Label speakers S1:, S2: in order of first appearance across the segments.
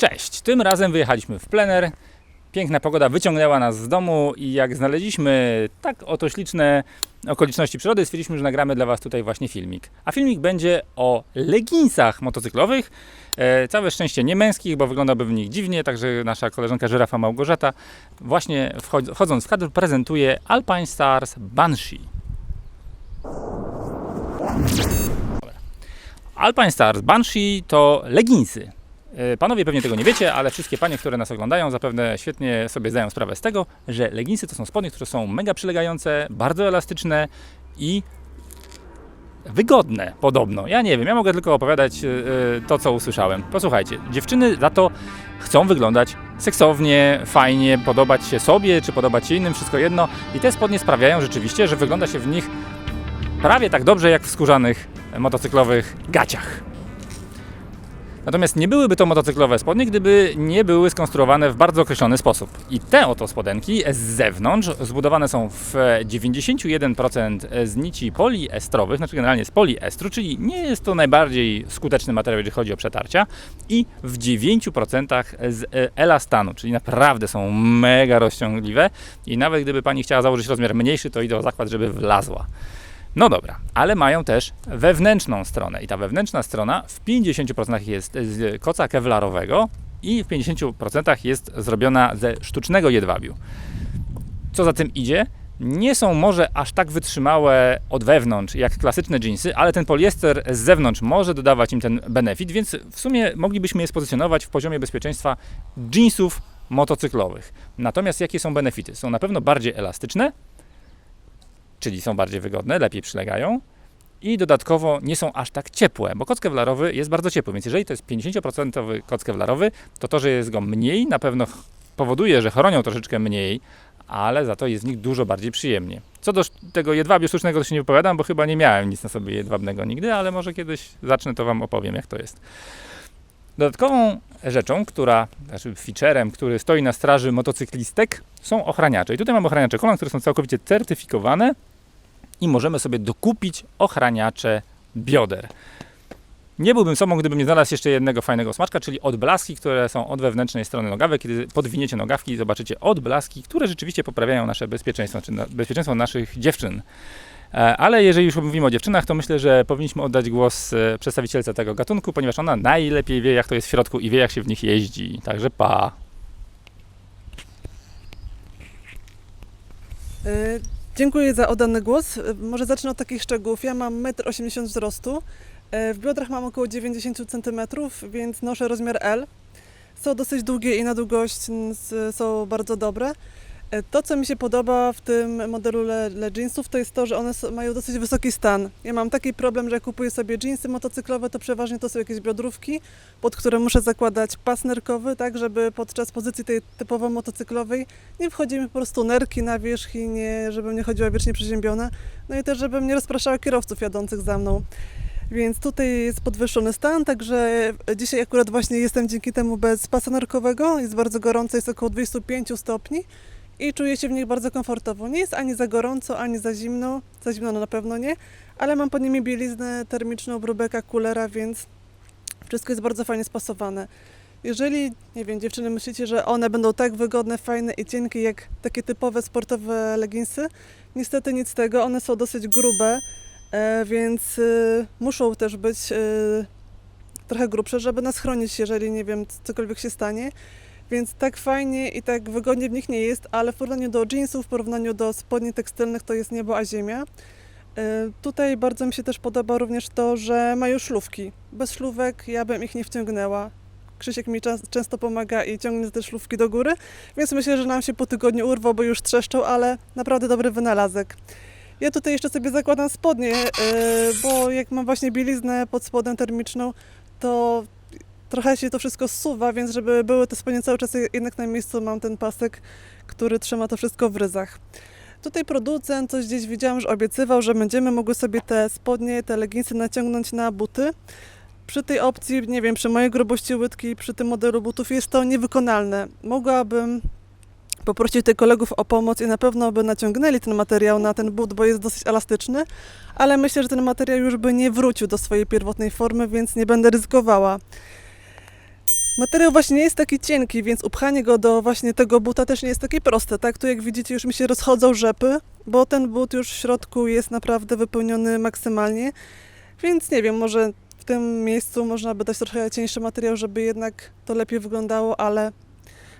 S1: Cześć! Tym razem wyjechaliśmy w plener. Piękna pogoda wyciągnęła nas z domu i jak znaleźliśmy tak oto śliczne okoliczności przyrody, stwierdziliśmy, że nagramy dla Was tutaj właśnie filmik. A filmik będzie o leginsach motocyklowych. E, całe szczęście nie męskich, bo wyglądałby w nich dziwnie, także nasza koleżanka żyrafa Małgorzata właśnie wchod- wchodząc w kadr prezentuje Alpine Stars Banshee. Alpine Stars Banshee to leginsy. E, Panowie pewnie tego nie wiecie, ale wszystkie panie, które nas oglądają, zapewne świetnie sobie zdają sprawę z tego, że leginsy to są spodnie, które są mega przylegające, bardzo elastyczne i wygodne podobno. Ja nie wiem, ja mogę tylko opowiadać e, to, co usłyszałem. Posłuchajcie, dziewczyny za to chcą wyglądać seksownie, fajnie, podobać się sobie, czy podobać się innym, wszystko jedno. I te spodnie sprawiają rzeczywiście, że wygląda się w nich prawie tak dobrze jak w skórzanych motocyklowych gaciach. Natomiast nie byłyby to motocyklowe spodnie, gdyby nie były skonstruowane w bardzo określony sposób. I te oto spodenki z zewnątrz zbudowane są w 91% z nici poliestrowych, znaczy generalnie z poliestru, czyli nie jest to najbardziej skuteczny materiał, jeżeli chodzi o przetarcia, i w 9% z elastanu, czyli naprawdę są mega rozciągliwe i nawet gdyby pani chciała założyć rozmiar mniejszy, to idę o zakład, żeby wlazła. No dobra, ale mają też wewnętrzną stronę i ta wewnętrzna strona w 50% jest z koca kewlarowego i w 50% jest zrobiona ze sztucznego jedwabiu. Co za tym idzie? Nie są może aż tak wytrzymałe od wewnątrz jak klasyczne jeansy, ale ten poliester z zewnątrz może dodawać im ten benefit, więc w sumie moglibyśmy je spozycjonować w poziomie bezpieczeństwa jeansów motocyklowych. Natomiast jakie są benefity? Są na pewno bardziej elastyczne, czyli są bardziej wygodne, lepiej przylegają i dodatkowo nie są aż tak ciepłe, bo koc kewlarowy jest bardzo ciepły, więc jeżeli to jest 50% koc kewlarowy, to to, że jest go mniej, na pewno powoduje, że chronią troszeczkę mniej, ale za to jest w nich dużo bardziej przyjemnie. Co do tego jedwabiu sztucznego to się nie wypowiadam, bo chyba nie miałem nic na sobie jedwabnego nigdy, ale może kiedyś zacznę, to Wam opowiem, jak to jest. Dodatkową rzeczą, która, znaczy featurem, który stoi na straży motocyklistek, są ochraniacze. I tutaj mam ochraniacze kolan, które są całkowicie certyfikowane i możemy sobie dokupić ochraniacze bioder. Nie byłbym sobą, gdybym nie znalazł jeszcze jednego fajnego smaczka, czyli odblaski, które są od wewnętrznej strony nogawek. Kiedy podwiniecie nogawki, zobaczycie odblaski, które rzeczywiście poprawiają nasze bezpieczeństwo, czy bezpieczeństwo naszych dziewczyn. E, Ale jeżeli już mówimy o dziewczynach, to myślę, że powinniśmy oddać głos e, przedstawicielce tego gatunku, ponieważ ona najlepiej wie, jak to jest w środku i wie, jak się w nich jeździ. Także pa.
S2: Y, Dziękuję za oddany głos. Może zacznę od takich szczegółów. Ja mam 1,80 m wzrostu. Y, W biodrach mam około 90 cm, więc noszę rozmiar L. Są dosyć długie i na długość są bardzo dobre. Y, To, co mi się podoba w tym modelu Le, Le Jeansów, to jest to, że one mają dosyć wysoki stan. Ja mam taki problem, że jak kupuję sobie jeansy motocyklowe, to przeważnie to są jakieś biodrówki, pod które muszę zakładać pas nerkowy, tak żeby podczas pozycji tej typowo motocyklowej nie wchodzi mi po prostu nerki na wierzch i nie, żebym nie chodziła wiecznie przeziębiona. No i też, żebym nie rozpraszała kierowców jadących za mną. Więc tutaj jest podwyższony stan, także dzisiaj akurat właśnie jestem dzięki temu bez pasa nerkowego. Jest bardzo gorąco, jest około 25 stopni i czuję się w nich bardzo komfortowo. Nie jest ani za gorąco, ani za zimno. Za zimno no na pewno nie, ale mam pod nimi bieliznę termiczną, brubeka, kulera, więc wszystko jest bardzo fajnie spasowane. Jeżeli, nie wiem, dziewczyny myślicie, że one będą tak wygodne, fajne i cienkie jak takie typowe sportowe leginsy, niestety nic z tego, one są dosyć grube, e, więc y, muszą też być y, trochę grubsze, żeby nas chronić, jeżeli, nie wiem, cokolwiek się stanie. Więc tak fajnie i tak wygodnie w nich nie jest, ale w porównaniu do jeansów, w porównaniu do spodni tekstylnych to jest niebo a ziemia. E, Tutaj bardzo mi się też podoba również to, że mają szlówki. Bez szlówek ja bym ich nie wciągnęła. Krzysiek mi często pomaga i ciągnie te szlówki do góry, więc myślę, że nam się po tygodniu urwał, bo już trzeszczą, ale naprawdę dobry wynalazek. Ja tutaj jeszcze sobie zakładam spodnie, e, bo jak mam właśnie bieliznę pod spodem termiczną, to trochę się to wszystko zsuwa, więc żeby były te spodnie cały czas jednak na miejscu, mam ten pasek, który trzyma to wszystko w ryzach. Tutaj producent coś gdzieś widziałam, że obiecywał, że będziemy mogły sobie te spodnie, te leginsy naciągnąć na buty. Przy tej opcji, nie wiem, przy mojej grubości łydki, przy tym modelu butów jest to niewykonalne. Mogłabym poprosić tych kolegów o pomoc i na pewno by naciągnęli ten materiał na ten but, bo jest dosyć elastyczny, ale myślę, że ten materiał już by nie wrócił do swojej pierwotnej formy, więc nie będę ryzykowała. Materiał właśnie nie jest taki cienki, więc upchanie go do właśnie tego buta też nie jest takie proste, tak? Tu jak widzicie już mi się rozchodzą rzepy, bo ten but już w środku jest naprawdę wypełniony maksymalnie, więc nie wiem, może w tym miejscu można by dać trochę cieńszy materiał, żeby jednak to lepiej wyglądało, ale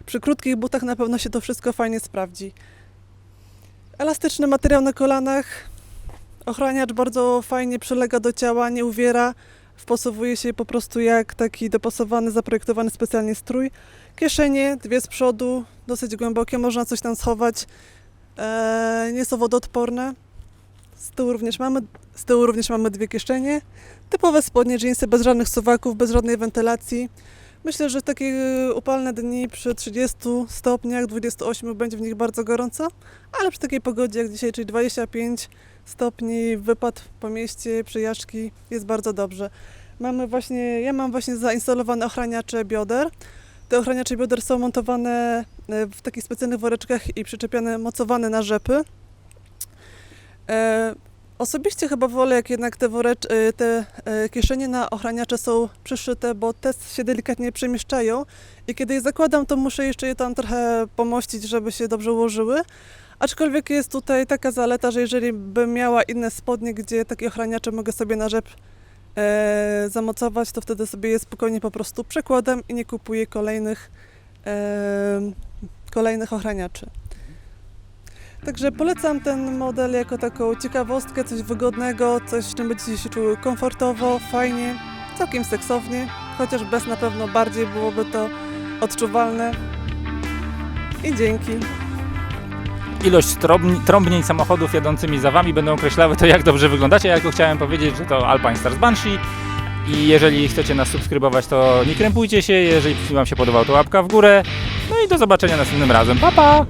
S2: przy krótkich butach na pewno się to wszystko fajnie sprawdzi. Elastyczny materiał na kolanach, ochraniacz bardzo fajnie przylega do ciała, nie uwiera, wpasowuje się po prostu jak taki dopasowany, zaprojektowany specjalnie strój. Kieszenie, dwie z przodu, dosyć głębokie, można coś tam schować. Eee, nie są wodoodporne. Z tyłu, również mamy, z tyłu również mamy dwie kieszenie. Typowe spodnie, jeansy bez żadnych suwaków, bez żadnej wentylacji. Myślę, że w takie upalne dni przy 30 stopniach, 28 będzie w nich bardzo gorąco, ale przy takiej pogodzie jak dzisiaj, czyli 25 stopni, wypad po mieście, przyjażdżki, jest bardzo dobrze. Mamy właśnie, ja mam właśnie zainstalowane ochraniacze bioder. Te ochraniacze bioder są montowane e, w takich specjalnych woreczkach i przyczepiane, mocowane na rzepy. E, osobiście chyba wolę, jak jednak te, worecz, e, te e, kieszenie na ochraniacze są przyszyte, bo te się delikatnie przemieszczają i kiedy je zakładam, to muszę jeszcze je tam trochę pomościć, żeby się dobrze ułożyły. Aczkolwiek jest tutaj taka zaleta, że jeżeli bym miała inne spodnie, gdzie takie ochraniacze mogę sobie na rzep e, zamocować, to wtedy sobie je spokojnie po prostu przekładam i nie kupuję kolejnych, e, kolejnych ochraniaczy. Także polecam ten model jako taką ciekawostkę, coś wygodnego, coś, z czym będziecie się czuły komfortowo, fajnie, całkiem seksownie, chociaż bez na pewno bardziej byłoby to odczuwalne. I dzięki.
S1: Ilość trąbni- trąbnień samochodów jadącymi za Wami będą określały to, jak dobrze wyglądacie. Ja tylko chciałem powiedzieć, że to Alpine Stars Banshee. I jeżeli chcecie nas subskrybować, to nie krępujcie się. Jeżeli Wam się podobał, to łapka w górę. No i do zobaczenia następnym razem. Pa, pa!